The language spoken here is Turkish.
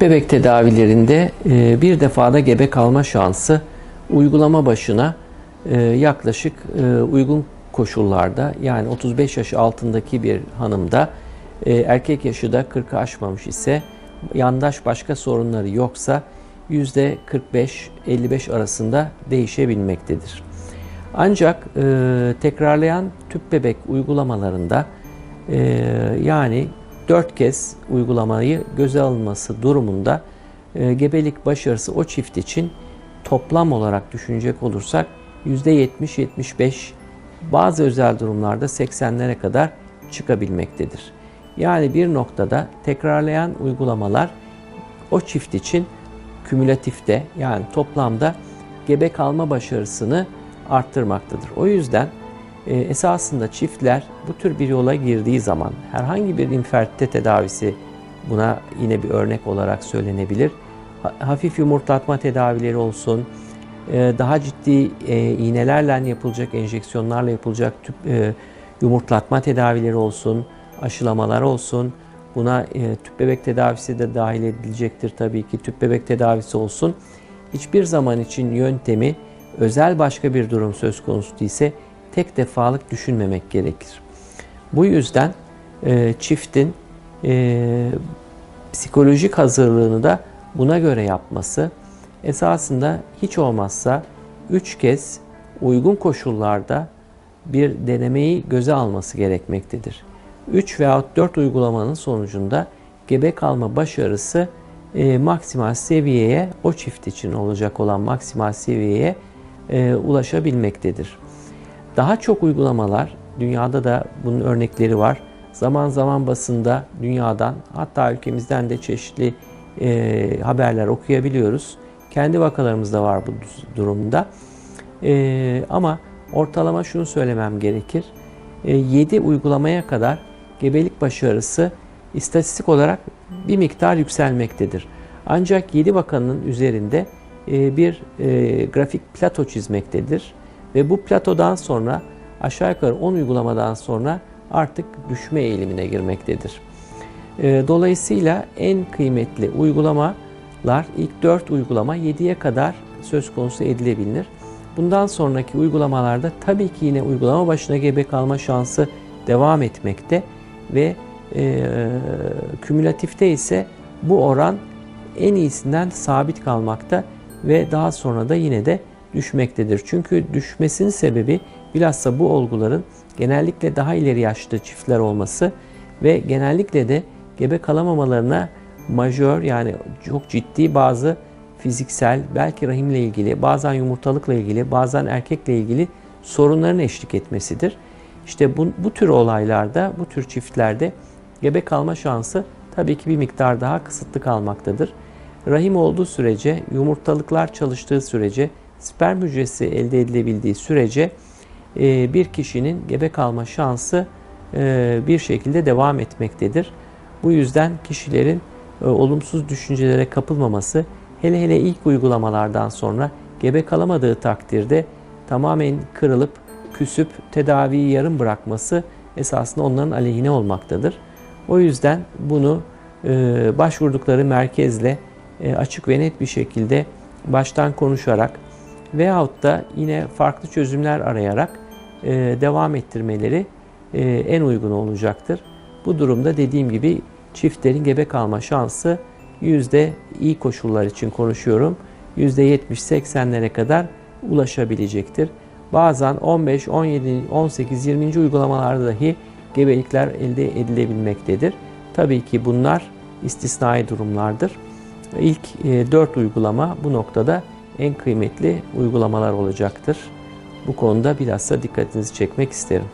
Bebek tedavilerinde e, bir defada gebe kalma şansı uygulama başına e, yaklaşık e, uygun koşullarda yani 35 yaş altındaki bir hanımda erkek yaşı da 40'ı aşmamış ise yandaş başka sorunları yoksa %45-55 arasında değişebilmektedir. Ancak tekrarlayan tüp bebek uygulamalarında yani 4 kez uygulamayı göze alınması durumunda e, gebelik başarısı o çift için toplam olarak düşünecek olursak %70-75 bazı özel durumlarda 80'lere kadar çıkabilmektedir. Yani bir noktada tekrarlayan uygulamalar o çift için kümülatifte yani toplamda gebe kalma başarısını arttırmaktadır. O yüzden e, esasında çiftler bu tür bir yola girdiği zaman herhangi bir infertilite tedavisi buna yine bir örnek olarak söylenebilir. Ha, hafif yumurtlatma tedavileri olsun, e, daha ciddi e, iğnelerle yapılacak, enjeksiyonlarla yapılacak tüp, e, yumurtlatma tedavileri olsun, aşılamalar olsun. Buna tüp bebek tedavisi de dahil edilecektir tabii ki. Tüp bebek tedavisi olsun. Hiçbir zaman için yöntemi özel başka bir durum söz konusu değilse tek defalık düşünmemek gerekir. Bu yüzden e, çiftin e, psikolojik hazırlığını da buna göre yapması esasında hiç olmazsa 3 kez uygun koşullarda bir denemeyi göze alması gerekmektedir. 3 veya 4 uygulamanın sonucunda gebe kalma başarısı e, maksimal seviyeye o çift için olacak olan maksimal seviyeye e, ulaşabilmektedir. Daha çok uygulamalar, dünyada da bunun örnekleri var. Zaman zaman basında dünyadan hatta ülkemizden de çeşitli e, haberler okuyabiliyoruz. Kendi vakalarımız da var bu durumda. E, ama ortalama şunu söylemem gerekir. E, 7 uygulamaya kadar gebelik başarısı istatistik olarak bir miktar yükselmektedir. Ancak 7 vakanın üzerinde e, bir e, grafik plato çizmektedir. Ve bu platodan sonra aşağı yukarı 10 uygulamadan sonra artık düşme eğilimine girmektedir. Ee, dolayısıyla en kıymetli uygulamalar ilk 4 uygulama 7'ye kadar söz konusu edilebilir. Bundan sonraki uygulamalarda tabii ki yine uygulama başına gebe kalma şansı devam etmekte ve e, kümülatifte ise bu oran en iyisinden sabit kalmakta ve daha sonra da yine de düşmektedir. Çünkü düşmesinin sebebi bilhassa bu olguların genellikle daha ileri yaşlı çiftler olması ve genellikle de gebe kalamamalarına majör yani çok ciddi bazı fiziksel, belki rahimle ilgili, bazen yumurtalıkla ilgili, bazen erkekle ilgili sorunların eşlik etmesidir. İşte bu, bu tür olaylarda, bu tür çiftlerde gebe kalma şansı tabii ki bir miktar daha kısıtlı kalmaktadır. Rahim olduğu sürece, yumurtalıklar çalıştığı sürece sperm hücresi elde edilebildiği sürece e, bir kişinin gebe kalma şansı e, bir şekilde devam etmektedir. Bu yüzden kişilerin e, olumsuz düşüncelere kapılmaması, hele hele ilk uygulamalardan sonra gebe kalamadığı takdirde tamamen kırılıp küsüp tedaviyi yarım bırakması esasında onların aleyhine olmaktadır. O yüzden bunu başvurdukları merkezle açık ve net bir şekilde baştan konuşarak veyahut da yine farklı çözümler arayarak e, devam ettirmeleri e, en uygun olacaktır. Bu durumda dediğim gibi çiftlerin gebe kalma şansı yüzde iyi koşullar için konuşuyorum. yüzde 70-80'lere kadar ulaşabilecektir. Bazen 15, 17, 18, 20. uygulamalarda dahi gebelikler elde edilebilmektedir. Tabii ki bunlar istisnai durumlardır. İlk 4 e, uygulama bu noktada en kıymetli uygulamalar olacaktır. Bu konuda bilhassa dikkatinizi çekmek isterim.